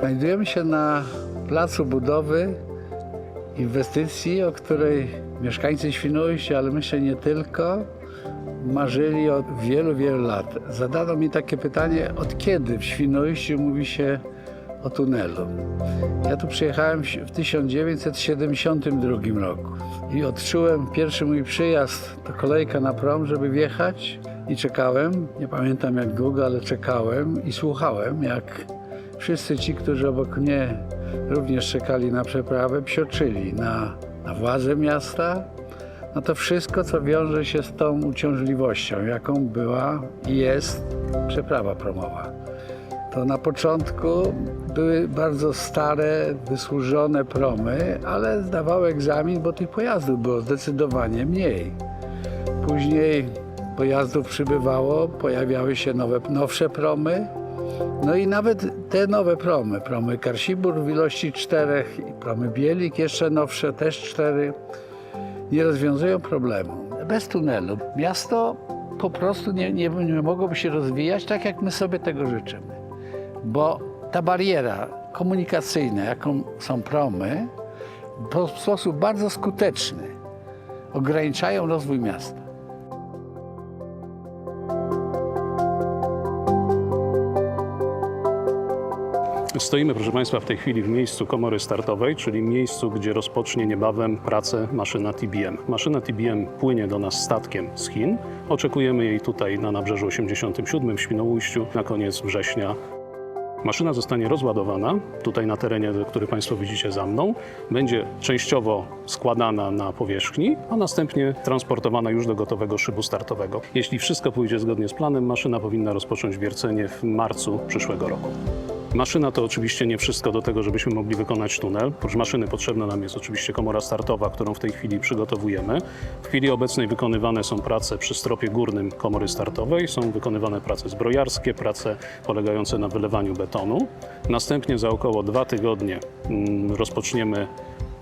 Znajdujemy się na placu budowy inwestycji, o której mieszkańcy Świnoujścia, ale myślę nie tylko, marzyli od wielu, wielu lat. Zadano mi takie pytanie, od kiedy w Świnoujściu mówi się o tunelu? Ja tu przyjechałem w 1972 roku i odczułem pierwszy mój przyjazd, to kolejka na prom, żeby wjechać i czekałem, nie pamiętam jak długo, ale czekałem i słuchałem, jak wszyscy ci, którzy obok mnie również czekali na przeprawę, psioczyli na, na władze miasta, na to wszystko, co wiąże się z tą uciążliwością, jaką była i jest przeprawa promowa. To na początku były bardzo stare, wysłużone promy, ale zdawały egzamin, bo tych pojazdów było zdecydowanie mniej. Później pojazdów przybywało, pojawiały się nowe, nowsze promy. No i nawet te nowe promy, promy Karsibur w ilości czterech i promy Bielik, jeszcze nowsze, też cztery, nie rozwiązują problemu. Bez tunelu miasto po prostu nie, nie, nie mogłoby się rozwijać tak, jak my sobie tego życzymy. Bo ta bariera komunikacyjna, jaką są promy, w sposób bardzo skuteczny ograniczają rozwój miasta. Stoimy, proszę Państwa, w tej chwili w miejscu komory startowej, czyli miejscu, gdzie rozpocznie niebawem pracę maszyna TBM. Maszyna TBM płynie do nas statkiem z Chin. Oczekujemy jej tutaj na Nabrzeżu 87 w Świnoujściu na koniec września. Maszyna zostanie rozładowana tutaj na terenie, który Państwo widzicie za mną. Będzie częściowo składana na powierzchni, a następnie transportowana już do gotowego szybu startowego. Jeśli wszystko pójdzie zgodnie z planem, maszyna powinna rozpocząć wiercenie w marcu przyszłego roku. Maszyna to oczywiście nie wszystko do tego, żebyśmy mogli wykonać tunel. Oprócz maszyny potrzebna nam jest oczywiście komora startowa, którą w tej chwili przygotowujemy. W chwili obecnej wykonywane są prace przy stropie górnym komory startowej, są wykonywane prace zbrojarskie, prace polegające na wylewaniu betonu. Następnie za około dwa tygodnie mm, rozpoczniemy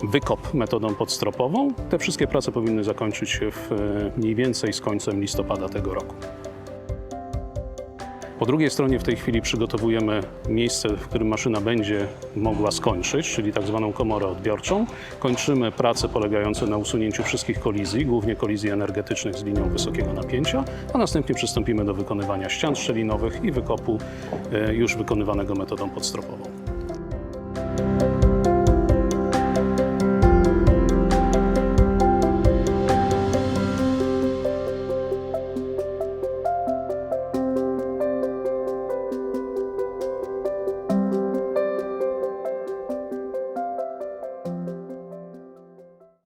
wykop metodą podstropową. Te wszystkie prace powinny zakończyć się w, e, mniej więcej z końcem listopada tego roku. Po drugiej stronie w tej chwili przygotowujemy miejsce, w którym maszyna będzie mogła skończyć, czyli tak zwaną komorę odbiorczą. Kończymy prace polegające na usunięciu wszystkich kolizji, głównie kolizji energetycznych z linią wysokiego napięcia, a następnie przystąpimy do wykonywania ścian szczelinowych i wykopu e, już wykonywanego metodą podstropową.